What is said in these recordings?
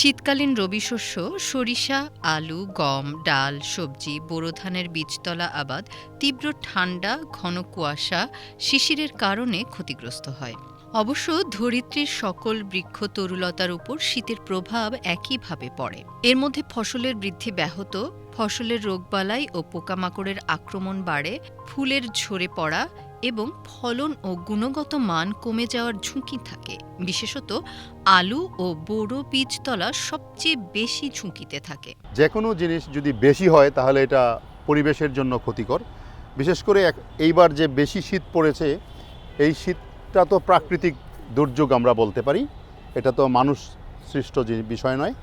শীতকালীন রবি শস্য, সরিষা, আলু, গম, ডাল, সবজি বোরো ধানের বীজতলা আবাদ, তীব্র ঠান্ডা, ঘন কুয়াশা, শিশিরের কারণে ক্ষতিগ্রস্ত হয়। অবশ্য ধরিত্রীর সকল বৃক্ষ তরুলতার উপর শীতের প্রভাব একইভাবে পড়ে। এর মধ্যে ফসলের বৃদ্ধি ব্যাহত, ফসলের রোগবালাই ও পোকামাকড়ের আক্রমণ বাড়ে, ফুলের ঝরে পড়া এবং ফলন ও গুণগত মান কমে যাওয়ার ঝুঁকি থাকে। বিশেষত আলু ও বোরো বীজতলা সবচেয়ে বেশি ঝুঁকিতে থাকে। যে কোনো জিনিস যদি বেশি হয়, তাহলে এটা পরিবেশের জন্য ক্ষতিকর। বিশেষ করে এইবার যে বেশি শীত পড়েছে, এই শীতটা তো প্রাকৃতিক দুর্যোগ আমরা বলতে পারি। এটা তো মানুষ সৃষ্ট বিষয় নয়।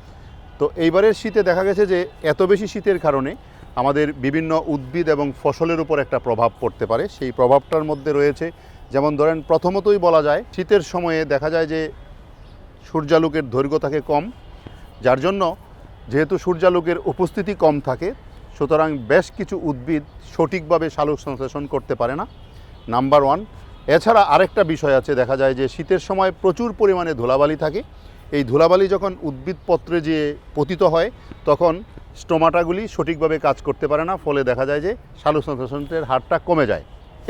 তো এইবারের শীতে দেখা গেছে যে, এত বেশি শীতের কারণে আমাদের বিভিন্ন উদ্ভিদ এবং ফসলের উপর একটা প্রভাব পড়তে পারে। সেই প্রভাবটার মধ্যে রয়েছে, যেমন ধরেন প্রথমতই বলা যায়, শীতের সময়ে দেখা যায় যে সূর্যালোকের দৈর্ঘ্য থাকে কম, যার জন্য যেহেতু সূর্যালোকের উপস্থিতি কম থাকে, সুতরাং বেশ কিছু উদ্ভিদ সঠিকভাবে সালোক সংশ্লেষণ করতে পারে না। নাম্বার ওয়ান, এছাড়া আরেকটা বিষয় আছে, দেখা যায় যে শীতের সময় প্রচুর পরিমাণে ধুলাবালি থাকে এই ধুলাবালি যখন উদ্ভিদপত্রে যে পতিত হয়, তখন স্টোমাটাগুলি সঠিকভাবে কাজ করতে পারে না, ফলে দেখা যায় যে সালোক সংশ্লেষণের হারটা কমে যায়।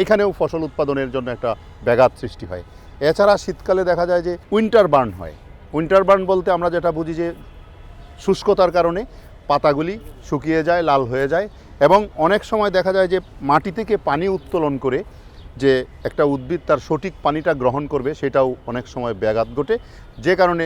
এখানেও ফসল উৎপাদনের জন্য একটা ব্যাঘাত সৃষ্টি হয়। এছাড়া শীতকালে দেখা যায় যে উইন্টার বার্ন হয়। উইন্টার বার্ন বলতে আমরা যেটা বুঝি যে শুষ্কতার কারণে পাতাগুলি শুকিয়ে যায়, লাল হয়ে যায় এবং অনেক সময় দেখা যায় যে মাটি থেকে পানি উত্তোলন করে যে একটা উদ্ভিদ তার সঠিক পানিটা গ্রহণ করবে, সেটাও অনেক সময় ব্যাঘাত ঘটে। যে কারণে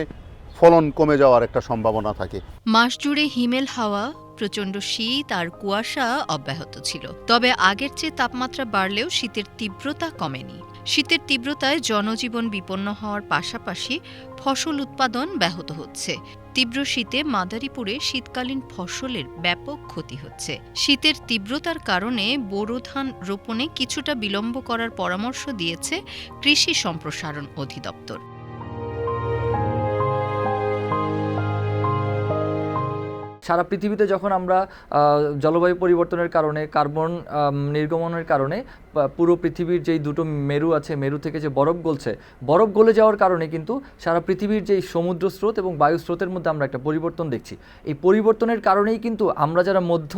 ফলন কমে যাওয়ার একটা সম্ভাবনা থাকে। মাস জুড়ে হিমেল হাওয়া, প্রচণ্ড শীত আর কুয়াশা অব্যাহত ছিল। তবে আগের চেয়ে তাপমাত্রা বাড়লেও শীতের তীব্রতা কমেনি। শীতের তীব্রতায় জনজীবন বিপন্ন হওয়ার পাশাপাশি ফসল উৎপাদন ব্যাহত হচ্ছে। তীব্র শীতে মাদারীপুরে শীতকালীন ফসলের ব্যাপক ক্ষতি হচ্ছে। শীতের তীব্রতার কারণে বোরো ধান রোপণে কিছুটা বিলম্ব করার পরামর্শ দিয়েছে কৃষি সম্প্রসারণ অধিদপ্তর। সারা পৃথিবীতে যখন আমরা জলবায়ু পরিবর্তনের কারণে কার্বন নির্গমনের কারণে পুরো পৃথিবীর যেই দুটো মেরু আছে, মেরু থেকে যে বরফ গলছে, বরফ গলে যাওয়ার কারণে কিন্তু সারা পৃথিবীর যেই সমুদ্র স্রোত এবং বায়ু স্রোতের মধ্যে আমরা একটা পরিবর্তন দেখছি। এই পরিবর্তনের কারণেই কিন্তু আমরা যারা মধ্য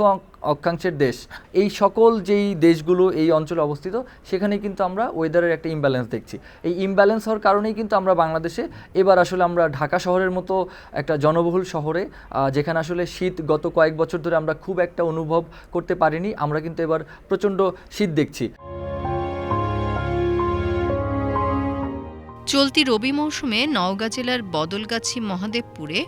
অক্ষাংশের দেশ, এই সকল যেই দেশগুলো, এই অঞ্চলে অবস্থিত সেখানে কিন্তু আমরা ওয়েদারের একটা ইমব্যালেন্স দেখছি। এই ইমব্যালেন্স হওয়ার কারণেই কিন্তু আমরা বাংলাদেশে এবার আসলে আমরা ঢাকা শহরের মতো একটা জনবহুল শহরে যেখানে আসলে শীত গত কয়েক বছর ধরে আমরা খুব একটা অনুভব করতে পারিনি, আমরা কিন্তু এবার প্রচণ্ড শীত দেখছি। চলতি রবি মৌসুমে নওগাঁ জেলার বদলগাছি মহাদেবপুরে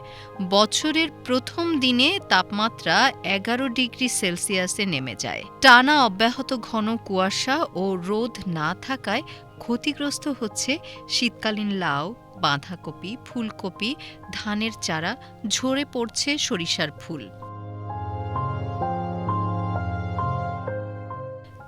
বছরের প্রথম দিনে তাপমাত্রা এগারো ডিগ্রি সেলসিয়াসে নেমে যায়। টানা অব্যাহত ঘন কুয়াশা ও রোদ না থাকায় ক্ষতিগ্রস্ত হচ্ছে শীতকালীন লাউ, বাঁধাকপি, ফুলকপি, ধানের চারা, ঝরে পড়ছে সরিষার ফুল।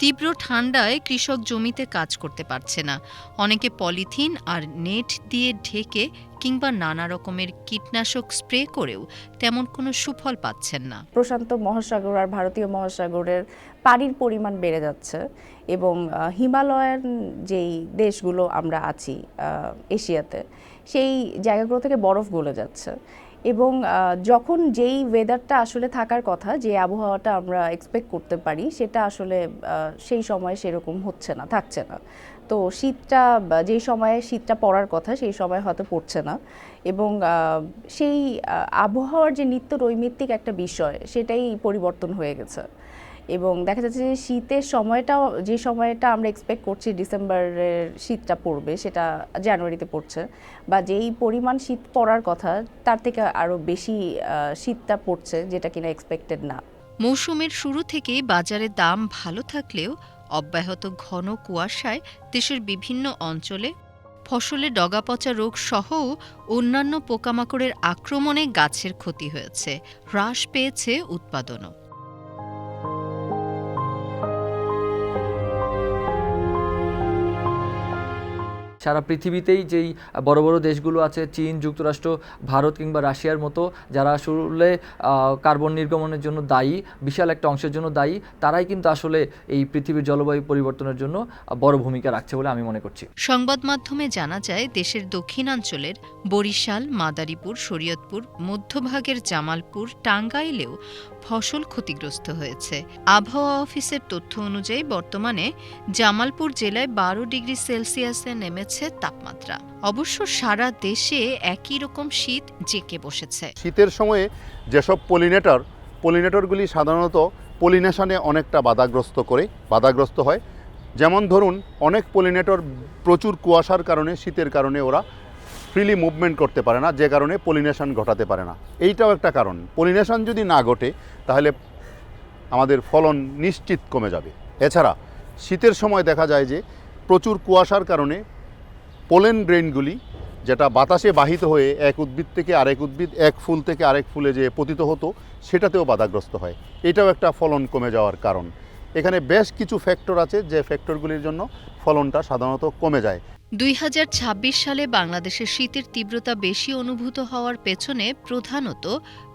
তীব্র ঠান্ডায় কৃষক জমিতে কাজ করতে পারছে না। অনেকে পলিথিন আর নেট দিয়ে ঢেকে কিংবা নানা রকমের কীটনাশক স্প্রে করেও তেমন কোনো সুফল পাচ্ছেন না। প্রশান্ত মহাসাগর আর ভারতীয় মহাসাগরের পানির পরিমাণ বেড়ে যাচ্ছে এবং আহ, হিমালয়ান যেই দেশগুলো আমরা আছি এশিয়াতে সেই জায়গাগুলো থেকে বরফ গলে যাচ্ছে। এবং যখন যেই ওয়েদারটা আসলে থাকার কথা, যে আবহাওয়াটা আমরা এক্সপেক্ট করতে পারি, সেটা আসলে সেই সময়ে সেরকম হচ্ছে না, থাকছে না। তো শীতটা যেই সময়ে শীতটা পড়ার কথা, সেই সময় হয়তো পড়ছে না। এবং সেই আবহাওয়ার যে নিত্য নৈমিত্তিক একটা বিষয়, সেটাই পরিবর্তন হয়ে গেছে। এবং দেখা যাচ্ছে যে শীতের সময়টাও, যে সময়টা আমরা এক্সপেক্ট করছি ডিসেম্বরের শীতটা পড়বে, সেটা জানুয়ারিতে পড়ছে, বা যেই পরিমাণ শীত পড়ার কথা, তার থেকে আরও বেশি শীতটা পড়ছে, যেটা কিনা এক্সপেক্টেড না। মৌসুমের শুরু থেকেই বাজারে দাম ভালো থাকলেও অব্যাহত ঘন কুয়াশায় দেশের বিভিন্ন অঞ্চলে ফসলে ডগাপচা রোগ সহ অন্যান্য পোকামাকড়ের আক্রমণে গাছের ক্ষতি হয়েছে, হ্রাস পেয়েছে উৎপাদনও। সারা পৃথিবীতেই যেই বড় বড় দেশগুলো আছে, চীন, যুক্তরাষ্ট্র, ভারত কিংবা রাশিয়ার মতো, যারা আসলে কার্বন নির্গমনের জন্য দায়ী, বিশাল একটা অংশের জন্য দায়ী, তারাই কিন্তু আসলে এই পৃথিবীর জলবায়ু পরিবর্তনের জন্য বড় ভূমিকা রাখছে বলে আমি মনে করছি। সংবাদ মাধ্যমে জানা যায়, দেশের দক্ষিণাঞ্চলের বরিশাল, মাদারীপুর, শরীয়তপুর, মধ্যভাগের জামালপুর, টাঙ্গাইলেও ফসল ক্ষতিগ্রস্ত হয়েছে। আবহাওয়া অফিসের তথ্য অনুযায়ী বর্তমানে জামালপুর জেলায় বারো ডিগ্রি সেলসিয়াসে নেমেছে তাপমাত্রা। অবশ্য সারা দেশে একই রকম শীত জেঁকে বসেছে। শীতের সময়ে যেসব পলিনেটর, পলিনেটরগুলি সাধারণত পলিনেশনে অনেকটা বাধাগ্রস্ত করে, বাধাগ্রস্ত হয়। যেমন ধরুন, অনেক পলিনেটর প্রচুর কুয়াশার কারণে, শীতের কারণে ওরা ফ্রিলি মুভমেন্ট করতে পারে না, যে কারণে পলিনেশন ঘটাতে পারে না। এইটাও একটা কারণ। পলিনেশন যদি না ঘটে, তাহলে আমাদের ফলন নিশ্চিত কমে যাবে। এছাড়া, শীতের সময় দেখা যায় যে প্রচুর কুয়াশার কারণে পোলেন গ্রেনগুলি যেটা বাতাসে বাহিত হয়ে এক উদ্ভিদ থেকে আরেক উদ্ভিদ, এক ফুল থেকে আরেক ফুলে যে পতিত হতো, সেটাতেও বাধাগ্রস্ত হয়। এটাও একটা ফলন কমে যাওয়ার কারণ। এখানে বেশ কিছু ফ্যাক্টর আছে, যে ফ্যাক্টরগুলির জন্য ফলনটা সাধারণত কমে যায়। দুই হাজার ছাব্বিশ সালে বাংলাদেশে শীতের তীব্রতা বেশি অনুভূত হওয়ার পেছনে প্রধানত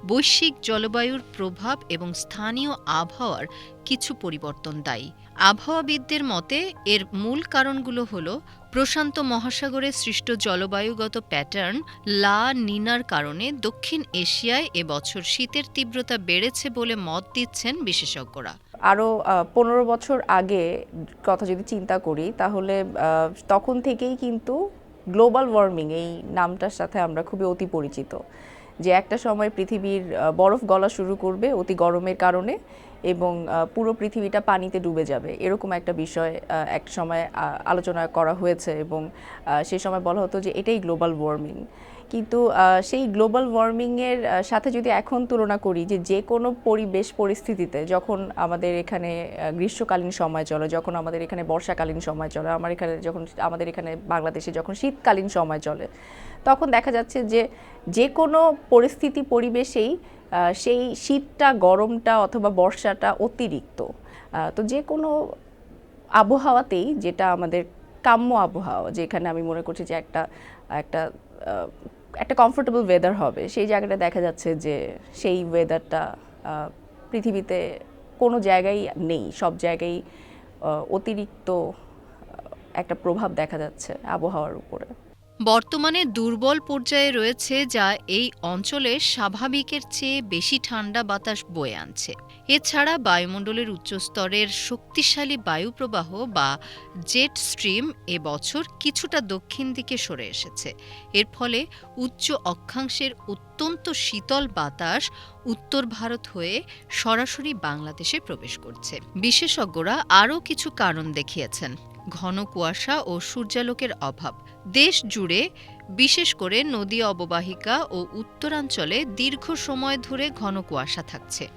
বৈশ্বিক জলবায়ুর প্রভাব এবং স্থানীয় আবহাওয়ার কিছু পরিবর্তন দায়ী। আবহাওয়াবিদদের মতে, এর মূল কারণগুলো হল প্রশান্ত মহাসাগরে সৃষ্ট জলবায়ুগত প্যাটার্ন লা নিনার কারণে দক্ষিণ এশিয়ায় এবছর শীতের তীব্রতা বেড়েছে বলে মত দিচ্ছেন বিশেষজ্ঞরা। আরও পনেরো বছর আগে কথা যদি চিন্তা করি, তাহলে তখন থেকেই কিন্তু গ্লোবাল ওয়ার্মিং এই নামটার সাথে আমরা খুবই অতি পরিচিত। যে একটা সময় পৃথিবীর বরফ গলা শুরু করবে অতি গরমের কারণে এবং পুরো পৃথিবীটা পানিতে ডুবে যাবে। এরকম একটা বিষয় এক সময় আলোচনা করা হয়েছে এবং সেই সময় বলা হতো যে এটাই গ্লোবাল ওয়ার্মিং কিন্তু সেই গ্লোবাল ওয়ার্মিংয়ের সাথে যদি এখন তুলনা করি যে যে কোনো পরিবেশ পরিস্থিতিতে যখন আমাদের এখানে গ্রীষ্মকালীন সময় চলে, যখন আমাদের এখানে বর্ষাকালীন সময় চলে, আমার এখানে যখন, আমাদের এখানে বাংলাদেশে যখন শীতকালীন সময় চলে, তখন দেখা যাচ্ছে যে যে কোনো পরিস্থিতি পরিবেশেই সেই শীতটা, গরমটা অথবা বর্ষাটা অতিরিক্ত। তো যে কোনো আবহাওয়াতেই যেটা আমাদের কাম্য আবহাওয়া, যেখানে আমি মনে করছি যে একটা একটা একটা কমফোর্টেবল ওয়েদার হবে, সেই জায়গাটা দেখা যাচ্ছে যে সেই ওয়েদারটা পৃথিবীতে কোনো জায়গায় নেই, সব জায়গায় অতিরিক্ত একটা প্রভাব দেখা যাচ্ছে আবহাওয়ার উপরে। বর্তমানে দুর্বল পর্যায়ে রয়েছে যা এই অঞ্চলে স্বাভাবিকের চেয়ে বেশি ঠান্ডা বাতাস বয়ে আনছে। এছাড়া বায়ুমণ্ডলের উচ্চস্তরের শক্তিশালী বায়ুপ্রবাহ বা জেট স্ট্রিম এবছর কিছুটা দক্ষিণ দিকে সরে এসেছে। এর ফলে উচ্চ অক্ষাংশের অত্যন্ত শীতল বাতাস উত্তর ভারত হয়ে সরাসরি বাংলাদেশে প্রবেশ করছে। বিশেষজ্ঞরা আরও কিছু কারণ দেখিয়েছেন। ঘন কুয়াশা ও সূর্যালোকের অভাব। দেশ জুড়ে, বিশেষ করে নদী অববাহিকা ও উত্তরাঞ্চলে দীর্ঘ সময় ধরে ঘন কুয়াশা থাকছে।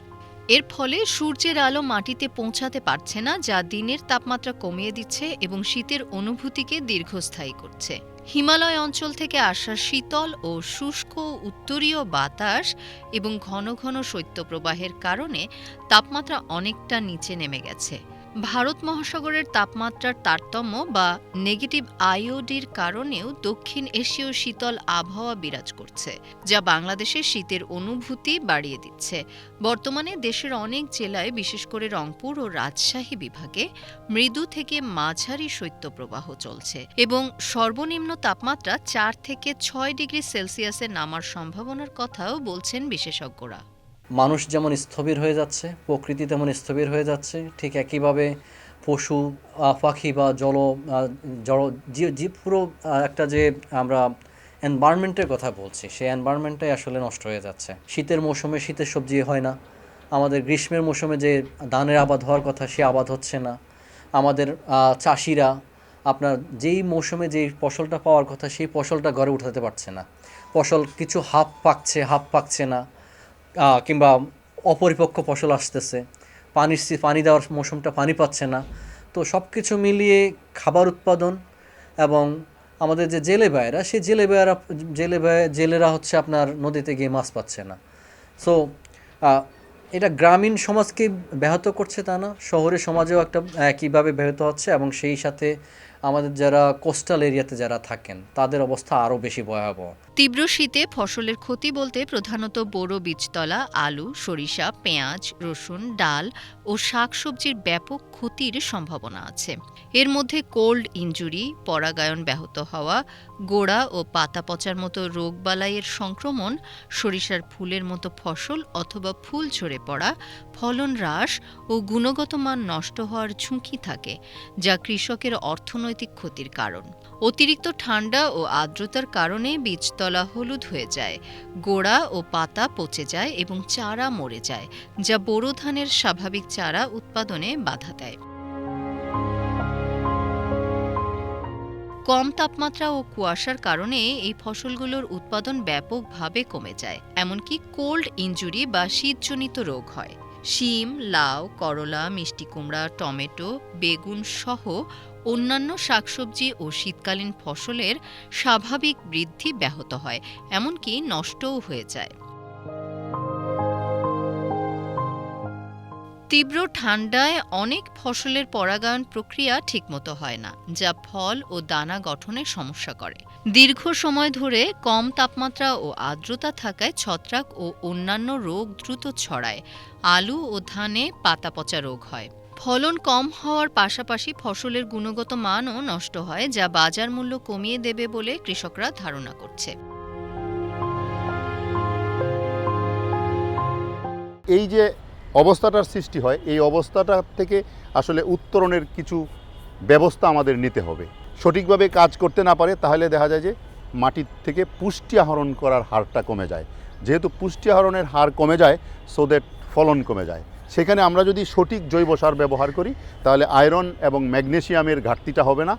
এর ফলে সূর্যের আলো মাটিতে পৌঁছাতে পারছে না, যা দিনের তাপমাত্রা কমিয়ে দিচ্ছে এবং শীতের অনুভূতিকে দীর্ঘস্থায়ী করছে। হিমালয় অঞ্চল থেকে আসা শীতল ও শুষ্ক উত্তরীয় বাতাস এবং ঘন ঘন শৈত্যপ্রবাহের কারণে তাপমাত্রা অনেকটা নিচে নেমে গেছে। ভারত মহাসাগরের তাপমাত্রার তারতম্য বা নেগেটিভ আইওডির কারণেও দক্ষিণ এশীয় শীতল আবহাওয়া বিরাজ করছে, যা বাংলাদেশের শীতের অনুভূতি বাড়িয়ে দিচ্ছে। বর্তমানে দেশের অনেক জেলায়, বিশেষ করে রংপুর ও রাজশাহী বিভাগে, মৃদু থেকে মাঝারি শৈত্যপ্রবাহ চলছে এবং সর্বনিম্ন তাপমাত্রা চার থেকে ছয় ডিগ্রি সেলসিয়াসে নামার সম্ভাবনার কথাও বলছেন বিশেষজ্ঞরা। মানুষ যেমন স্থবির হয়ে যাচ্ছে, প্রকৃতি তেমন স্থবির হয়ে যাচ্ছে, ঠিক একইভাবে পশু পাখি বা জল জল, যে যে পুরো একটা যে আমরা এনভায়রনমেন্টের কথা বলছি, সেই এনভায়রনমেন্টটাই আসলে নষ্ট হয়ে যাচ্ছে। শীতের মৌসুমে শীতের সবজি হয় না। আমাদের গ্রীষ্মের মৌসুমে যে ধানের আবাদ হওয়ার কথা, সে আবাদ হচ্ছে না। আমাদের চাষিরা আপনার যেই মৌসুমে যেই ফসলটা পাওয়ার কথা, সেই ফসলটা ঘরে উঠাতে পারছে না। ফসল কিছু হাফ পাকছে হাফ পাকছে না। কিংবা অপরিপক্ক ফসল আসতেছে, পানির পানি দেওয়ার মৌসুমটা পানি পাচ্ছে না। তো সব কিছু মিলিয়ে খাবার উৎপাদন এবং আমাদের যে জেলে ভাইয়েরা, সেই জেলে ভাইয়েরা, জেলে ভাই জেলেরা হচ্ছে আপনার নদীতে গিয়ে মাছ পাচ্ছে না। সো এটা গ্রামীণ সমাজকে ব্যাহত করছে তা না, শহরের সমাজেও একটা কীভাবে ব্যাহত হচ্ছে এবং সেই সাথে আমাদের যারা কোস্টাল এরিয়াতে যারা থাকেন, তাদের অবস্থা আরও বেশি ভয়াবহ। তীব্র শীতে ফসলের ক্ষতি বলতে প্রধানত বোরো বীজতলা, আলু, সরিষা, পেঁয়াজ, রসুন, ডাল ও শাকসবজির ব্যাপক ক্ষতির সম্ভাবনা আছে। এর মধ্যে কোল্ড ইনজুরি, পরাগায়ন ব্যাহত হওয়া, গোড়া ও পাতা পচার মতো রোগবালাইয়ের সংক্রমণ, সরিষার ফুলের মতো ফসল অথবা ফুল ঝরে পড়া, ফলন হ্রাস ও গুণগত মান নষ্ট হওয়ার ঝুঁকি থাকে, যা কৃষকের অর্থনৈতিক ক্ষতির কারণ। অতিরিক্ত ঠান্ডা ও আর্দ্রতার কারণে বীজতলা হলুদ হয়ে যায়, গোড়া ও পাতা পচে যায় এবং চারা মরে যায়, যা বোরো ধানের স্বাভাবিক চারা উৎপাদনে বাধা দেয়। কম তাপমাত্রা ও কুয়াশার কারণে এই ফসলগুলোর উৎপাদন ব্যাপকভাবে কমে যায়, এমনকি কোল্ড ইনজুরি বা শীতজনিত রোগ হয়। শিম, লাউ, করলা, মিষ্টি কুমড়া, টমেটো, বেগুন সহ অন্যান্য শাকসবজি ও শীতকালীন ফসলের স্বাভাবিক বৃদ্ধি ব্যাহত হয়, এমনকি নষ্টও হয়ে যায়। তীব্র ঠান্ডায় অনেক ফসলের পরাগায়ন প্রক্রিয়া ঠিকমতো হয় না, যা ফল ও দানা গঠনে সমস্যা করে। দীর্ঘ সময় ধরে কম তাপমাত্রা ও আর্দ্রতা থাকায় ছত্রাক ও অন্যান্য রোগ দ্রুত ছড়ায়। আলু ও ধানে পাতা পচা রোগ হয়। ফলন কম হওয়ার পাশাপাশি ফসলের গুণগত মানও নষ্ট হয়, যা বাজার মূল্য কমিয়ে দেবে বলে কৃষকরা ধারণা করছে। এই যে অবস্থাটার সৃষ্টি হয়, এই অবস্থাটা থেকে আসলে উত্তরণের কিছু ব্যবস্থা আমাদের নিতে হবে। সঠিকভাবে কাজ করতে না পারে, তাহলে দেখা যায় যে মাটির থেকে পুষ্টি আহরণ করার হারটা কমে যায়। যেহেতু পুষ্টি আহরণের হার কমে যায় সো দ্যাট ফলন কমে যায়। সেখানে আমরা যদি সঠিক জৈব সার ব্যবহার করি, তাহলে আয়রন এবং ম্যাগনেশিয়ামের ঘাটতিটা হবে না।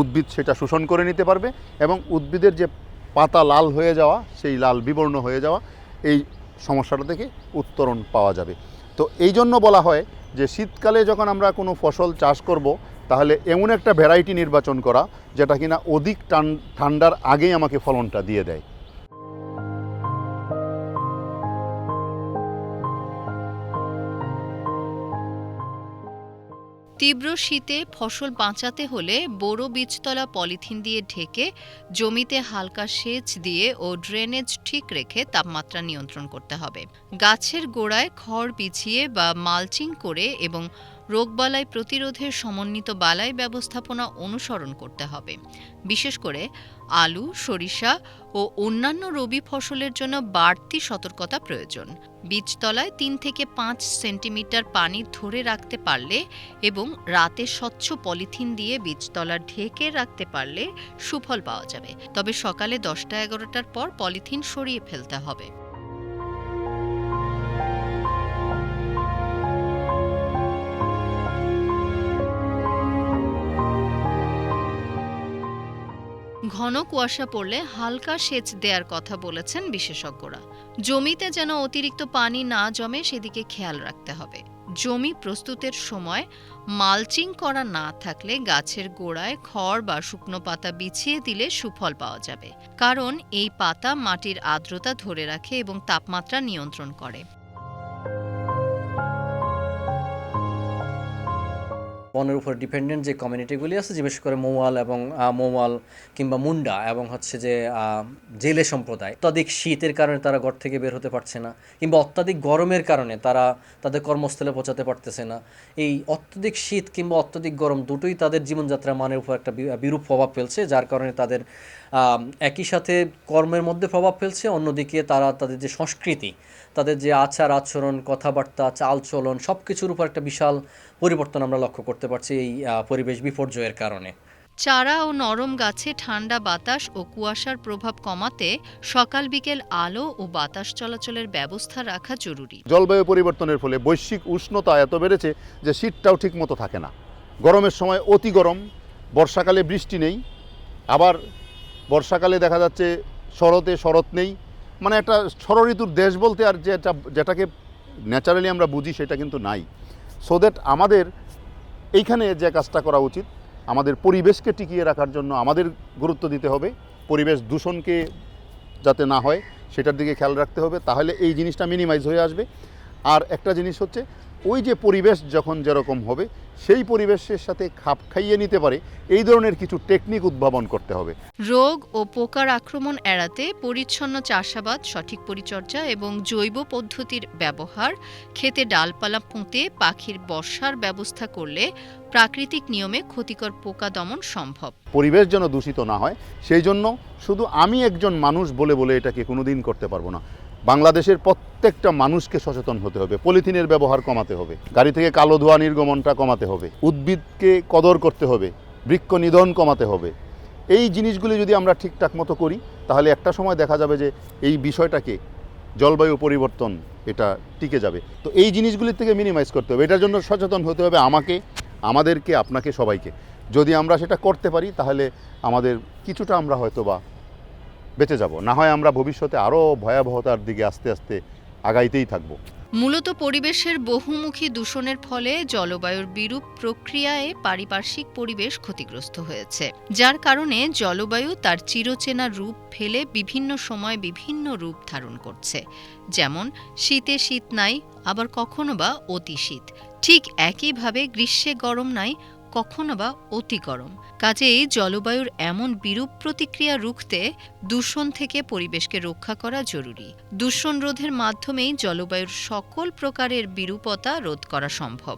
উদ্ভিদ সেটা শোষণ করে নিতে পারবে এবং উদ্ভিদের যে পাতা লাল হয়ে যাওয়া, সেই লাল বিবর্ণ হয়ে যাওয়া, এই সমস্যাটা থেকে উত্তরণ পাওয়া যাবে। তো এই জন্য বলা হয় যে শীতকালে যখন আমরা কোনো ফসল চাষ করব, তাহলে এমন একটা ভ্যারাইটি নির্বাচন করা, যেটা কিনা অধিক ঠান্ডার আগেই আমাকে ফলনটা দিয়ে দেয়। তীব্র শীতে ফসল বাঁচাতে হলে বোরো বীজতলা পলিথিন দিয়ে ঢেকে জমিতে হালকা সেচ দিয়ে ও ড্রেনেজ ঠিক রেখে তাপমাত্রা নিয়ন্ত্রণ করতে হবে। গাছের গোড়ায় খড় বিছিয়ে বা মালচিং করে এবং রোগবালাই প্রতিরোধের সমন্বিত বালাই ব্যবস্থাপনা অনুসরণ করতে হবে। বিশেষ করে আলু, সরিষা ও অন্যান্য রবি ফসলের জন্য বাড়তি সতর্কতা প্রয়োজন। বীজতলায় তিন থেকে পাঁচ সেন্টিমিটার পানি ধরে রাখতে পারলে এবং রাতে স্বচ্ছ পলিথিন দিয়ে বীজতলা ঢেকে রাখতে পারলে সুফল পাওয়া যাবে। তবে সকালে দশটা এগারোটার পর পলিথিন সরিয়ে ফেলতে হবে। ঘন কুয়াশা পড়লে হালকা সেচ দেওয়ার কথা বলেছেন বিশেষজ্ঞরা। জমিতে যেন অতিরিক্ত পানি না জমে সেদিকে খেয়াল রাখতে হবে। জমি প্রস্তুতের সময় মালচিং করা না থাকলে গাছের গোড়ায় খড় বা শুকনো পাতা বিছিয়ে দিলে সুফল পাওয়া যাবে। কারণ এই পাতা মাটির আর্দ্রতা ধরে রাখে এবং তাপমাত্রা নিয়ন্ত্রণ করে। বনের উপর ডিপেন্ডেন্ট যে কমিউনিটিগুলি আছে, যে বিশেষ করে মৌয়াল এবং মৌয়াল কিংবা মুন্ডা এবং হচ্ছে যে জেলে সম্প্রদায়, অত্যাধিক শীতের কারণে তারা ঘর থেকে বের হতে পারছে না কিংবা অত্যাধিক গরমের কারণে তারা তাদের কর্মস্থলে পৌঁছাতে পারতেছে না। এই অত্যধিক শীত কিংবা অত্যধিক গরম দুটোই তাদের জীবনযাত্রার মানের উপর একটা বিরূপ প্রভাব ফেলছে, যার কারণে তাদের একই সাথে কর্মের মধ্যে প্রভাব ফেলছে, অন্যদিকে তারা তাদের যে সংস্কৃতি তাদের যে আচার আচরণ কথাবার্তা চাল চলন সব কিছুর উপর একটা বিশাল পরিবর্তন আমরা লক্ষ্য করতে পারছি এই পরিবেশ বিপর্যয়ের কারণে। চারা ও নরম গাছে ঠান্ডা বাতাস ও কুয়াশার প্রভাব কমাতে সকাল বিকেল আলো ও বাতাস চলাচলের ব্যবস্থা রাখা জরুরি। জলবায়ু পরিবর্তনের ফলে বৈশ্বিক উষ্ণতা এত বেড়েছে যে শীতটাও ঠিক মতো থাকে না। গরমের সময় অতি গরম বর্ষাকালে বৃষ্টি নেই আবার বর্ষাকালে দেখা যাচ্ছে শরতে শরৎ নেই মানে একটা ষড়ঋতুর দেশ বলতে আর যেটা যেটাকে ন্যাচারালি আমরা বুঝি সেটা কিন্তু নাই। সো দ্যাট আমাদের এইখানে যে কাজটা করা উচিত, আমাদের পরিবেশকে টিকিয়ে রাখার জন্য আমাদের গুরুত্ব দিতে হবে। পরিবেশ দূষণকে যাতে না হয়, সেটার দিকে খেয়াল রাখতে হবে। তাহলে এই জিনিসটা মিনিমাইজ হয়ে আসবে। আর একটা জিনিস হচ্ছে ওই যে পরিবেশ যখন যেরকম হবে সেই পরিবেশের সাথে খাপ খাইয়ে নিতে পারে এই ধরনের কিছু টেকনিক উদ্ভাবন করতে হবে। রোগ ও পোকার আক্রমণ এড়াতে পরিচ্ছন্ন চাষাবাদ সঠিক পরিচর্যা এবং জৈব পদ্ধতির ব্যবহার খেতে ডালপালা পুঁতে পাখির বর্ষার ব্যবস্থা করলে প্রাকৃতিক নিয়মে ক্ষতিকর পোকা দমন সম্ভব। পরিবেশ যেন দূষিত না হয় সেই জন্য শুধু আমি একজন মানুষ বলে বলে এটাকে কোনোদিন করতে পারব না। বাংলাদেশের প্রত্যেকটা মানুষকে সচেতন হতে হবে, পলিথিনের ব্যবহার কমাতে হবে, গাড়ি থেকে কালো ধোঁয়া নির্গমনটা কমাতে হবে, উদ্ভিদকে কদর করতে হবে, বৃক্ষ নিধন কমাতে হবে। এই জিনিসগুলি যদি আমরা ঠিকঠাক মতো করি, তাহলে একটা সময় দেখা যাবে যে এই বিষয়টাকে জলবায়ু পরিবর্তন এটা টিকে যাবে। তো এই জিনিসগুলির থেকে মিনিমাইজ করতে হবে, এটার জন্য সচেতন হতে হবে আমাকে, আমাদেরকে, আপনাকে, সবাইকে। যদি আমরা সেটা করতে পারি, তাহলে আমাদের কিছুটা আমরা হয়তো বা বেঁচে যাব। না হয় আমরা ভবিষ্যতে আরও ভয়াবহতার দিকে আস্তে আস্তে আগাইতেই থাকব। মূলত পরিবেশের বহুমুখী দূষণের ফলে জলবায়ুর বিরূপ প্রক্রিয়ায় পারিপার্শ্বিক পরিবেশ ক্ষতিগ্রস্ত হয়েছে। যার কারণে জলবায়ু তার চিরচেনা রূপ ফেলে বিভিন্ন সময় বিভিন্ন রূপ ধারণ করছে। যেমন, শীতে শীত নাই, আবার কখনো বা অতি শীত। ঠিক একইভাবে গ্রীষ্মে গরম নাই কখনো বা অতি গরম। কাজেই জলবায়ুর এমন বিরূপ প্রতিক্রিয়া রুখতে দূষণ থেকে পরিবেশকে রক্ষা করা জরুরি। দূষণ রোধের মাধ্যমেই জলবায়ুর সকল প্রকারের বিরূপতা রোধ করা সম্ভব।